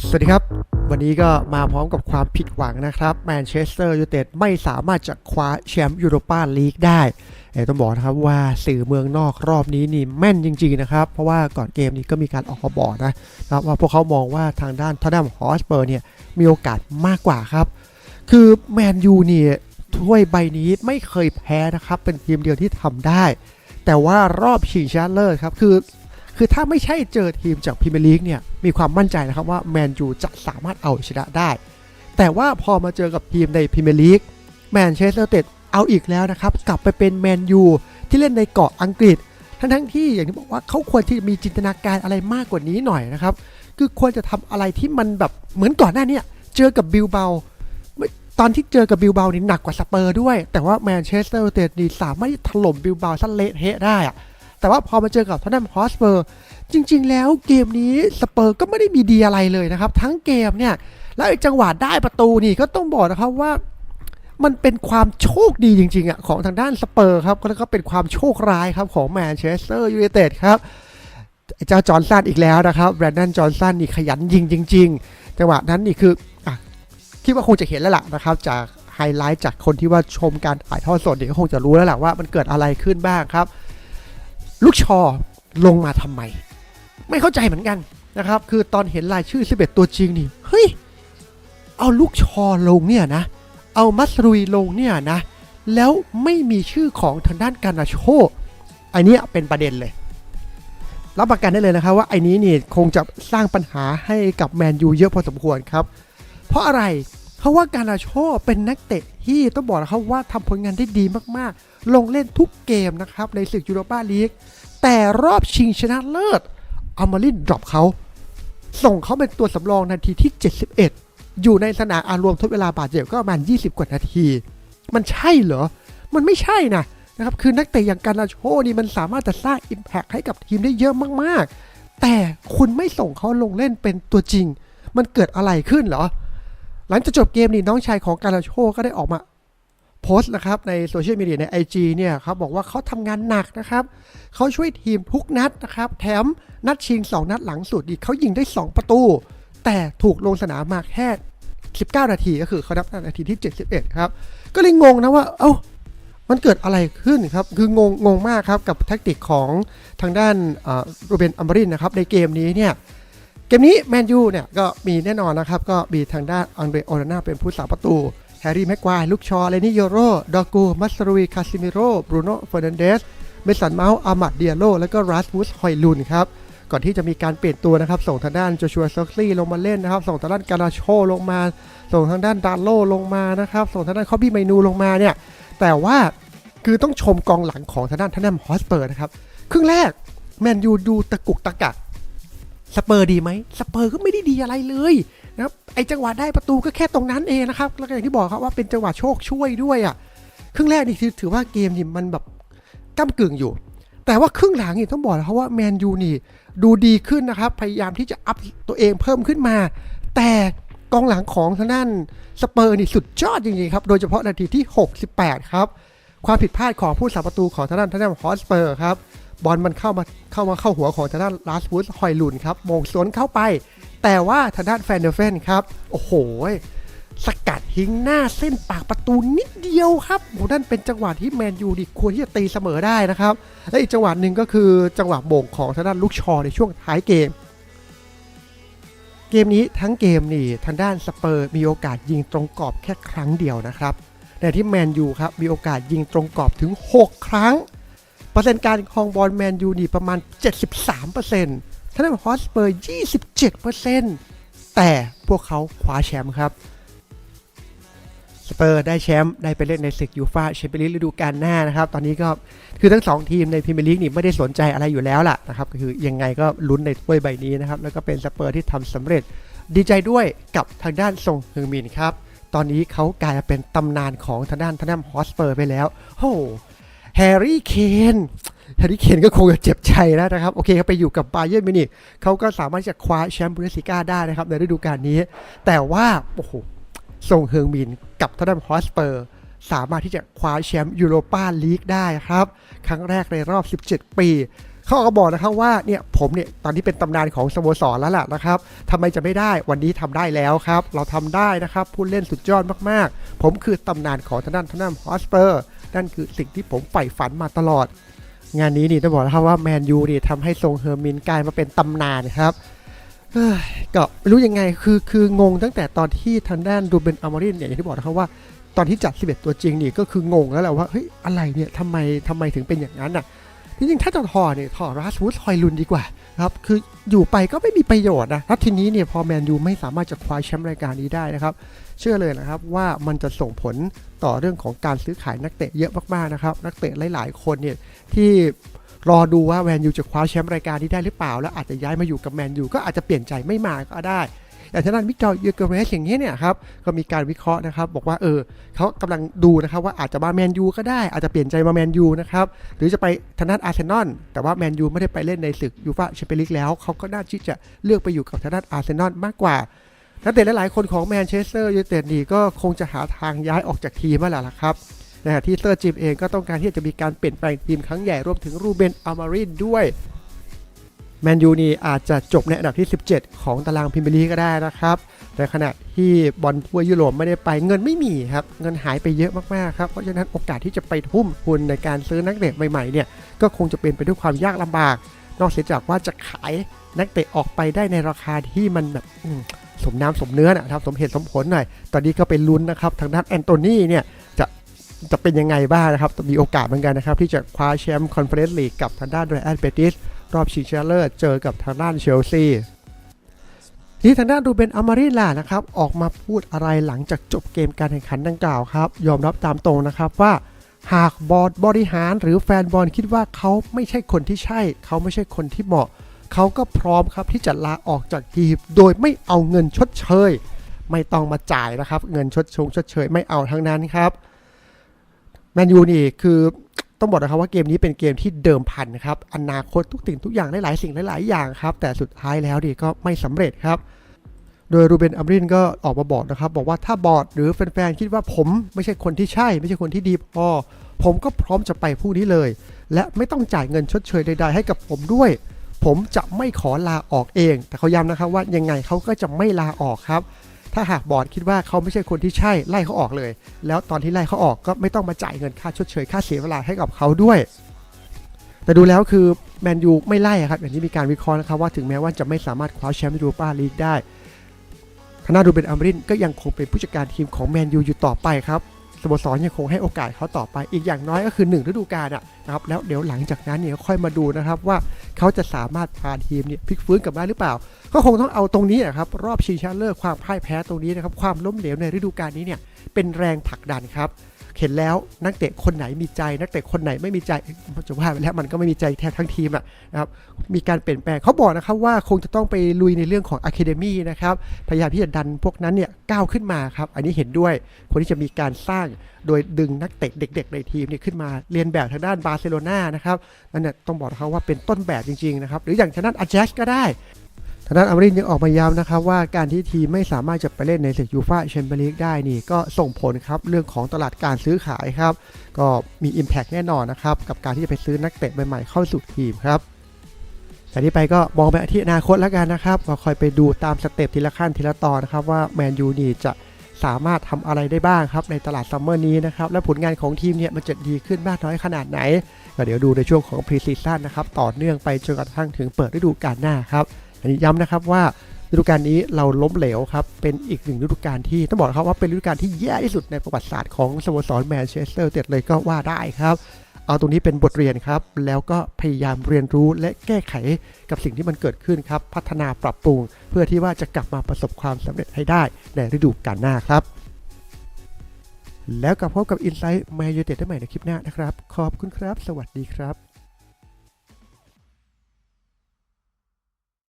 สวัสดีครับ วันนี้ก็มาพร้อมกับความผิดหวังนะครับแมนเชสเตอร์ยูไนเต็ดไม่สามารถจะคว้าแชมป์ยูโรปาลีกได้เอ่อต้องบอกนะครับว่าสื่อเมืองนอกรอบนี้นี่แม่นจริง ๆ นะครับ เพราะว่าก่อนเกมนี้ก็มีการออกมาบอกนะครับว่าพวกเขามองว่าทางด้านทอตแนมฮอสเปอร์เนี่ยมีโอกาสมากกว่าครับ คือแมนยูเนี่ยถ้วยใบนี้ไม่เคยแพ้นะครับ เป็นทีมเดียวที่ทำได้ แต่ว่ารอบชิงชนะเลิศครับคือ คือถ้าไม่ใช่เจอทีมจากพรีเมียร์ลีกเนี่ยมีความมั่นใจนะครับว่าแมนยูจะสามารถเอาชนะได้ แต่ว่าพอมาเจอกับทีมในพรีเมียร์ลีกแมนเชสเตอร์เต็ดเอาอีกแล้วนะครับกลับไปเป็นแมนยูที่เล่นในเกาะอังกฤษ ทั้งทั้งที่อย่างที่บอกว่าเขาควรที่มีจินตนาการอะไรมากกว่านี้หน่อยนะครับคือควรจะทำอะไรที่มันแบบเหมือนก่อนหน้านี้เจอกับบิลเบาตอนที่เจอกับบิลเบานี่หนักกว่าสเปอร์ด้วย แต่ว่าแมนเชสเตอร์เต็ดนี่สามารถถล่มบิลเบาซะเละเทะได้อะ แต่ว่าพอมาเจอกับทอตแนมฮอสเปอร์จริง ๆ แล้วเกมนี้สเปอร์ก็ไม่ได้มีดีอะไรเลยนะครับ ทั้งเกมเนี่ยแล้วไอ้จังหวะได้ประตูนี่ก็ต้องบอกนะครับว่ามันเป็นความโชคดีจริงๆอะของทางด้านสเปอร์ครับแล้วก็เป็นความโชคร้ายครับของแมนเชสเตอร์ยูไนเต็ดครับเจ้าจอร์นสันอีกแล้วนะครับแบรนดอนจอร์นสันนี่ขยันยิงจริง ๆ จังหวะนั้นนี่คืออคิดว่าคงจะเห็นแล้วล่ะนะครับ จากไฮไลท์จากคนที่ว่าชมการถ่ายทอดสดนี่ก็คงจะรู้แล้วแหละว่ามันเกิดอะไรขึ้นบ้างครับ ลูกชอลงมาทำไม ไม่เข้าใจเหมือนกันนะครับ คือตอนเห็นรายชื่อ 11 ตัวจริงนี่ เฮ้ย เอาลูกชอลงเนี่ยนะ เอามัสรุยลงเนี่ยนะ แล้วไม่มีชื่อของทางด้านการนาโช อันนี้เป็นประเด็นเลย รับประกันได้เลยนะครับว่าไอ้นี้นี่คงจะสร้างปัญหาให้กับแมนยูเยอะพอสมควรครับ เพราะอะไร เพราะว่าการาโชเป็นนักเตะที่ต้องบอกนะครับว่าทำผลงานได้ดีมากๆ ลงเล่นทุกเกมนะครับในศึกยูโรปาลีก แต่รอบชิงชนะเลิศอามารินดรอปเขา ส่งเขาเป็นตัวสำรองนาทีที่ 71 อยู่ในสนามอารวมทดเวลาบาดเจ็บก็ประมาณ 20 กว่านาที มันใช่เหรอ มันไม่ใช่นะนะครับ คือนักเตะอย่างการาโชนี่มันสามารถจะสร้าง Impact ให้กับทีมได้เยอะมากๆ แต่คุณไม่ส่งเขาลงเล่นเป็นตัวจริง มันเกิดอะไรขึ้นเหรอ หลังจากจบเกมนี่น้องชายของการาโชก็ได้ออกมาโพสต์นะครับในโซเชียลมีเดียใน IG เนี่ยครับบอกว่าเขาทำงานหนักนะครับเขาช่วยทีมทุกนัดนะครับ แถมนัดชิง 2 นัดหลังสุดอีกเขายิงได้ 2 ประตู แต่ถูกลงสนามมาแค่ 19 นาทีก็คือเขานับนาทีที่ 71 ครับ ก็เลยงงนะว่า เอ้า มันเกิดอะไรขึ้นครับ คืองงงงมากครับกับแท็กติกของทางด้านโรเบนอัมบรินนะครับในเกมนี้เนี่ย กมนี้แมนยูเนี่ยก็มีแน่นอนนะครับ ก็มีทางด้านอังเดรโอนาน่าเป็นผู้สาประตู แฮร์รี่แม็กควายลูกชอเลนี่โยโรดอกูมัสรุยคาซิมิโรบรูโน่เฟอร์นันเดสเมสันเมาส์อามัดเดียโลแล้วก็รัสมุสฮอยลุนครับ ก่อนที่จะมีการเปลี่ยนตัวนะครับ ส่งทางด้านโจชัวซ็อกซี่ลงมาเล่นนะครับ ส่งทางด้านกานาโชลงมา ส่งทางด้านดานโลลงมานะครับ ส่งทางด้านคอบบี้ไมนูลงมาเนี่ย แต่ว่าคือต้องชมกองหลังของทางด้านทนแนมฮอสเปอร์นะครับ ครึ่งแรกแมนยูดูตะกุกตะกัก สเปอร์ดีไหมสเปอร์ก็ไม่ได้ดีอะไรเลยนะครับไอจังหวะได้ประตูก็แค่ตรงนั้นเองนะครับแล้วก็อย่างที่บอกครับว่าเป็นจังหวะโชคช่วยด้วยอะ่ะครึ่งแรกนี่ถือว่าเกมนี่มันแบบก้ากึ่งอยู่ แต่ว่าครึ่งหลังนี่ต้องบอกนะครับว่าแมนยูนี่ดูดีขึ้นนะครับ พยายามที่จะอัพตัวเองเพิ่มขึ้นมา แต่กองหลังของทางด้านสเปอร์นี่สุดยอดจริงๆครับ โดยเฉพาะนาทีที่ 68 ครับ ความผิดพลาดของผู้สาประตูของทางด้านทางด้านฮอสเปอร์ครับ บอลมันเข้ามาเข้ามาเข้าหัวของทางด้านลาสบูสฮอยลุนครับมงสวนเข้าไป แต่ว่าทางด้านแฟนเดอร์เฟนครับ โอ้โห สกัดทิ้งหน้าเส้นปากประตูนิดเดียวครับโอ้นั่นเป็นจังหวะที่แมนยูดิควรที่จะตีเสมอได้นะครับ และอีกจังหวะหนึ่งก็คือจังหวะโมงของทางด้านลูกชอในช่วงท้ายเกมเกมนี้ทั้งเกมนี่ทางด้านสเปอร์มีโอกาสยิงตรงกรอบแค่ครั้งเดียวนะครับแต่ที่แมนยูครับมีโอกาสยิงตรงกรอบถึง 6 ครั้ง เปอร์เซ็นต์การครองบอลแมนยูนี่ประมาณ 73%ท่านฮอสเปอร์ 27%แต่พวกเขาคว้าแชมป์ครับสเปอร์ได้แชมป์ได้ไปเล่นในศึกยูฟาแชมเปี้ยนลีกฤดูกาลหน้านะครับ ตอนนี้ก็คือทั้ง 2 ทีมในพรีเมียร์ลีกนี่ไม่ได้สนใจอะไรอยู่แล้วล่ะนะครับก็คือยังไงก็ลุ้นในถ้วยใบนี้นะครับ แล้วก็เป็นสเปอร์ที่ทำสำเร็จ ดีใจด้วยกับทางด้านซงฮึงมินครับ ตอนนี้เขากลายเป็นตำนานของทางด้านทางด้านฮอสเปอร์ไปแล้วโอ้ แฮร์รี่เคนแฮร์รี่เคนก็คงจะเจ็บใจแล้วนะครับ โอเคเขาไปอยู่กับบาเยิร์มิวนิกเขาก็สามารถจะคว้าแชมป์บุนเดสลิก้าได้นะครับในฤดูกาลนี้ แต่ว่า โอ้โหส่งเฮิงมินกับทางด้านฮอสเปอร์ สามารถที่จะคว้าแชมป์ยูโรปาลีกได้ครับ ครั้งแรกในรอบ 17 ปีเขาก็บอกนะครับว่าเนี่ยผมเนี่ยตอนนี้เป็นตำนานของสโมสรแล้วล่ะนะครับทำไมจะไม่ได้วันนี้ทำได้แล้วครับ เราทำได้นะครับผู้เล่นสุดยอดมากๆ ผมคือตำนานของทางด้านทางด้านฮอสเปอร์ นั่นคือสิ่งที่ผมใฝ่ฝันมาตลอด งานนี้นี่ต้องบอกนะครับว่าแมนยูนี่ทำให้ทรงเฮอร์มินกลายมาเป็นตำนานครับก็ไม่รู้ยังไงคือคืองงตั้งแต่ตอนที่ทางด้านดูเบนอามารินเนี่ยอย่างที่บอกนะครับว่าตอนที่จัด 11 ตัวจริงนี่ก็คืองงแล้วแหละว่าเฮ้ยอะไรเนี่ยทำไมทำไมถึงเป็นอย่างนั้นอะ จริงๆ ถ้าจะถอดเนี่ยถอดราสมุสฮอยลุนดีกว่าครับคืออยู่ไปก็ไม่มีประโยชน์นะแล้วทีนี้เนี่ยพอแมนยูไม่สามารถจะคว้าแชมป์รายการนี้ได้นะครับเชื่อเลยนะครับว่ามันจะส่งผลต่อเรื่องของการซื้อขายนักเตะเยอะมากๆนะครับนักเตะหลาย ๆ คนเนี่ยที่รอดูว่าแมนยูจะคว้าแชมป์รายการนี้ได้หรือเปล่า แล้วอาจจะย้ายมาอยู่กับแมนยูก็อาจจะเปลี่ยนใจไม่มาก็ได้ แต่ทางด้านวิกตอร์เยอร์เกเรสอย่างนี้ยเนี่ยครับก็มีการวิเคราะห์นะครับบอกว่าเออเขากำลังดูนะครับว่าอาจจะมาแมนยูก็ได้อาจจะเปลี่ยนใจมาแมนยูนะครับหรือจะไปทางด้านอาร์เซนอลแต่ว่าแมนยูไม่ได้ไปเล่นในศึกยูฟ่าแชมเปี้ยนลีกแล้วเขาก็น่าที่จะเลือกไปอยู่กับทางด้านอาร์เซนอลมากกว่านักเตะหลายๆคนของแมนเชสเตอร์ยูไนเต็ดนี่ก็คงจะหาทางย้ายออกจากทีมมาแล้วล่ะครับนขณะที่เซอร์จิมเองก็ต้องการที่จะมีการเปลี่ยนแปลงทีมครั้งใหญ่รวมถึงรูเบนอามารินด้วย แมนยูนี่อาจจะจบในอันดับที่ 17 ของตารางพรีเมียร์ลีกก็ได้นะครับในขณะที่บอลทั่วยุโรปไม่ได้ไปเงินไม่มีครับ เงินหายไปเยอะมากๆครับ เพราะฉะนั้นโอกาสที่จะไปทุ่มทุนในการซื้อนักเตะใหม่ๆเนี่ยก็คงจะเป็นไปด้วยความยากลำบาก นอกเสียจากว่าจะขายนักเตะออกไปได้ในราคาที่มันแบบสมน้ำสมเนื้อนะครับสมเหตุสมผลหน่อย ตอนนี้ก็เป็นลุ้นนะครับทางด้านแอนโทนีเนี่ยจะจะเป็นยังไงบ้างนะครับมีโอกาสเหมือนกันนะครับที่จะคว้าแชมป์คอนเฟอเรนซ์ลีกกับทางด้านไรอันเบติส รอบชิงชนะเลิศเจอกับทางด้านเชลซีที่ทางด้านดูเบนอามารินล่ะนะครับ ออกมาพูดอะไรหลังจากจบเกมการแข่งขันดังกล่าวครับ ยอมรับตามตรงนะครับว่าหากบอร์ดบริหารหรือแฟนบอลคิดว่าเขาไม่ใช่คนที่ใช่ เขาไม่ใช่คนที่เหมาะ เขาก็พร้อมครับที่จะลาออกจากทีมโดยไม่เอาเงินชดเชย ไม่ต้องมาจ่ายนะครับ เงินชดชงชดเชยไม่เอาทั้งนั้นครับแมนยูนี่คือ ต้องบอกนะครับว่าเกมนี้เป็นเกมที่เดิมพันนะครับอนาคตทุกสิ่งทุกอย่างหลายๆสิ่งหลาย ๆ อย่างครับ แต่สุดท้ายแล้วนี่ก็ไม่สำเร็จครับ โดยรูเบนอัมรินก็ออกมาบอกนะครับ บอกว่าถ้าบอร์ดหรือแฟน ๆ คิดว่าผมไม่ใช่คนที่ใช่ ไม่ใช่คนที่ดีพอ ผมก็พร้อมจะไปพรุ่งนี้เลย และไม่ต้องจ่ายเงินชดเชยใด ๆ ให้กับผมด้วย ผมจะไม่ขอลาออกเอง แต่เขาย้ำนะครับว่ายังไงเขาก็จะไม่ลาออกครับ ถ้าหากบอร์ดคิดว่าเขาไม่ใช่คนที่ใช่ไล่เขาออกเลย แล้วตอนที่ไล่เขาออกก็ไม่ต้องมาจ่ายเงินค่าชดเชยค่าเสียเวลาให้กับเขาด้วย แต่ดูแล้วคือแมนยูไม่ไล่ครับอย่างที่มีการวิเคราะห์นะครับว่าถึงแม้ว่าจะไม่สามารถคว้าแชมป์ยูโรปาลีกได้ทาดูเบนอัมรินก็ยังคงเป็นผู้จัดการทีมของแมนยูอยู่ต่อไปครับ สโมสรยังคงให้โอกาสเขาต่อไปอีกอย่างน้อยก็คือ1ฤดูกาลอะนะครับแล้วเดี๋ยวหลังจากนั้นเนี่ยค่อยมาดูนะครับว่าเขาจะสามารถพาทีมเนี่ยพลิกฟื้นกลับมาหรือเปล่า ก็คงต้องเอาตรงนี้นะครับรอบชิงชนะเลิศความพ่ายแพ้ตรงนี้นะครับความล้มเหลวในฤดูกาลนี้เนี่ยเป็นแรงผลักดันครับ เห็นแล้วนักเตะคนไหนมีใจ นักเตะคนไหนไม่มีใจจะว่าไปแล้วมันก็ไม่มีใจแทบทั้งทีมอะนะครับมีการเปลี่ยนแปลงเขาบอกนะครับว่าคงจะต้องไปลุยในเรื่องของอะคาเดมี่นะครับพยายามที่จะดันพวกนั้นเนี่ยก้าวขึ้นมาครับอันนี้เห็นด้วยคนที่จะมีการสร้างโดยดึงนักเตะเด็ก ๆ ในทีมเนี่ยขึ้นมาเรียนแบบทางด้านบาร์เซโลนานะครับนั่นเนี่ยต้องบอกนะครับว่าเป็นต้นแบบจริงๆนะครับหรืออย่างทางด้นอาแจสก็ได้างด้านอมรินยังออกมาย้ำนะครับว่าการที่ทีมไม่สามารถจะไปเล่นในศึกยูฟาแชมเปี้ยนลีกได้นี่ก็ส่งผลครับเรื่องของตลาดการซื้อขายครับ ก็มี Impact แน่นอนนะครับ กับการที่จะไปซื้อนักเตะใหม่ๆเข้าสู่ทีมครับแต่ที่ไปก็มองไปที่อนาคตแล้วกันนะครับเราคอยไปดูตามสเต็ปทีละขั้นทีละตอนนะครับว่าแมนยูนี่จะสามารถทำอะไรได้บ้างครับในตลาดซัมเมอร์นี้นะครับและผลงานของทีมเนี่ยมันจะดีขึ้นมากน้อยขนาดไหนก็เดี๋ยวดูในช่วงของพรีซีซั่นนะครับต่อเนื่องไปจนกระทั่งถึงเปิดฤดูกาลหน้าครับ อันนี้ย้ำนะครับว่าฤดูกาลนี้เราล้มเหลวครับ เป็นอีกหนึ่งฤดูกาลที่ต้องบอกครับว่าเป็นฤดูกาลที่แย่ที่สุดในประวัติศาสตร์ของสโมสรแมนเชสเตอร์เต็ดเลยก็ว่าได้ครับ เอาตรงนี้เป็นบทเรียนครับ แล้วก็พยายามเรียนรู้และแก้ไขกับสิ่งที่มันเกิดขึ้นครับ พัฒนาปรับปรุง เพื่อที่ว่าจะกลับมาประสบความสำเร็จให้ได้ในฤดูกาลหน้าครับ แล้วกลับพบกับ Insight แมนยูเต็ดได้ใหม่ในคลิปหน้านะครับ ขอบคุณครับ สวัสดีครับ